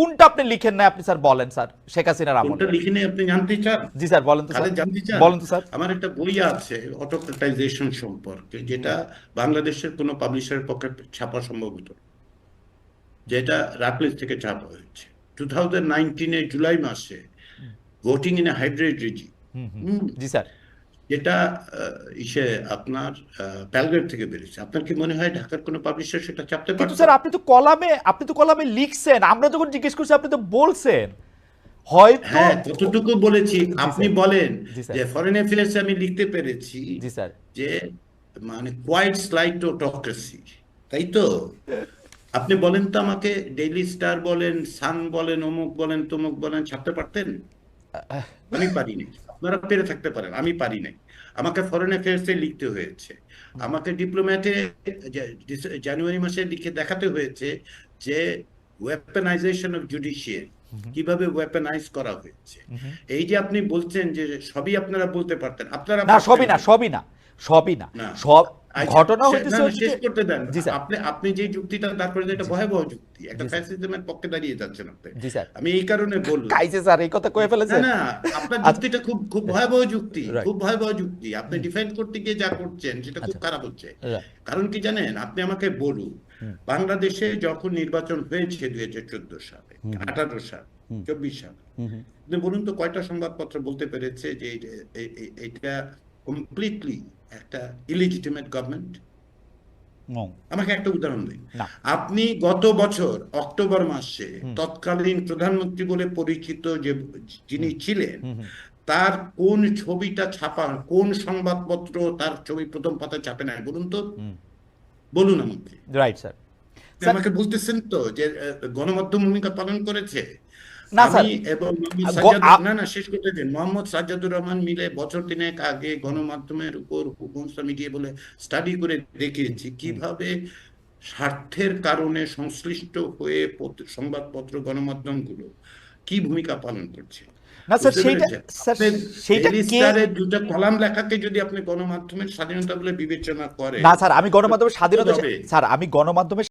কোনটা আপনি লিখেন না আপনি স্যার বলেন স্যার শেখ হাসিনার আমলে। কোনটা লিখে নিয়ে আপনি জানতে চান? জি স্যার বলেন তো স্যার। জানতে চান? বলেন তো স্যার। আমার একটা বই আছে অটোক্রেটাইজেশন সম্পর্কে যেটা বাংলাদেশের কোনো পাবলিশারের পক্ষে ছাপা সম্ভব হতো যেটা রাকলিস থেকে ছাপা হয়েছে। টু থাউজেন্ড জুলাই মাসে voting in a hybrid regime. G sir. যেটা ইসে আপনার প্যালগ্রেড থেকে বেরিয়েছে। আপনার কি মনে হয় ঢাকার কোনো পাবলিশার সেটা কিন্তু পারত স্যার আপনি তো কলামে আপনি তো কলামে লিখছেন। আমরা যখন জিজ্ঞেস করছি আপনি তো বলছেন। হয়তো হ্যাঁ কতটুকু বলেছি। আপনি বলেন যে ফরেন অ্যাফেয়ার্সে আমি লিখতে পেরেছি জি স্যার। যে মানে কোয়াইট স্লাইড অটোক্রেসি তাই তো? আপনি বলেন তো আমাকে ডেইলি স্টার বলেন সান বলেন অমুক বলেন তমুক বলেন ছাপতে পারতেন? আমি পারিনি আপনারা পেরে থাকতে পারেন আমি পারি নাই। আমাকে ফরেন অ্যাফেয়ার্সে লিখতে হয়েছে। আমাকে ডিপ্লোম্যাটে জানুয়ারি মাসে লিখে দেখাতে হয়েছে যে ওয়েপেনাইজেশন অফ জুডিশিয়ারি কীভাবে ওয়েপেনাইজ করা হয়েছে। এই যে আপনি বলছেন যে সবই আপনারা বলতে পারতেন আপনারা না সবই না সবই না সবই না। সব ঘটনা সে- হইতেছে না, না, হচ্ছে শেষ করতে দেন। আপনি আপনি যে যুক্তিটা দাঁড় এটা ভয়াবহ যুক্তি। একটা। ফ্যাসিজমের পক্ষে দাঁড়িয়ে যাচ্ছেন আপনি। আমি এই কারণে বললাম কাইছে স্যার এই কথা কয়ে ফেলেছেন না আপনার আচ্ছা। যুক্তিটা খুব খুব ভয়াবহ যুক্তি খুব ভয়াবহ যুক্তি। আপনি ডিফেন্ড করতে গিয়ে যা করছেন সেটা খুব আচ্ছা। খারাপ হচ্ছে। কারণ কি জানেন? আপনি আমাকে বলুন বাংলাদেশে যখন নির্বাচন হয়েছে দুই হাজার চোদ্দ সালে আঠারো সাল চব্বিশ সাল বলুন তো কয়টা সংবাদপত্র বলতে পেরেছে যে এটা কমপ্লিটলি একটা ইলিজিটিমেট গভর্নমেন্ট আমাকে একটা উদাহরণ দিন। আপনি গত বছর অক্টোবর মাসে তৎকালীন প্রধানমন্ত্রী বলে পরিচিত যে যিনি ছিলেন। তার কোন ছবিটা ছাপা কোন সংবাদপত্র তার ছবি প্রথম পাতায় ছাপে নাই বলুন তো। বলুন আমাকে। রাইট স্যার আমাকে বলতেছেন তো যে গণমাধ্যম ভূমিকা পালন করেছে? না, স্যার। এবং না না শেষ করতে দিন। মোহাম্মদ সাজ্জাদুর রহমান মিলে বছর তিনেক আগে গণমাধ্যমের উপর মিডিয়া বলে স্টাডি করে দেখিয়েছি। কীভাবে স্বার্থের কারণে সংশ্লিষ্ট হয়ে পত্র- সংবাদপত্র গণমাধ্যমগুলো কি ভূমিকা পালন করছে? না স্যার সেইটা স্যার সেইটা কে দুটো কলাম লেখাকে যদি আপনি গণমাধ্যমের স্বাধীনতা বলে বিবেচনা করেন না স্যার আমি গণমাধ্যমের স্বাধীনতা স্যার আমি গণমাধ্যমের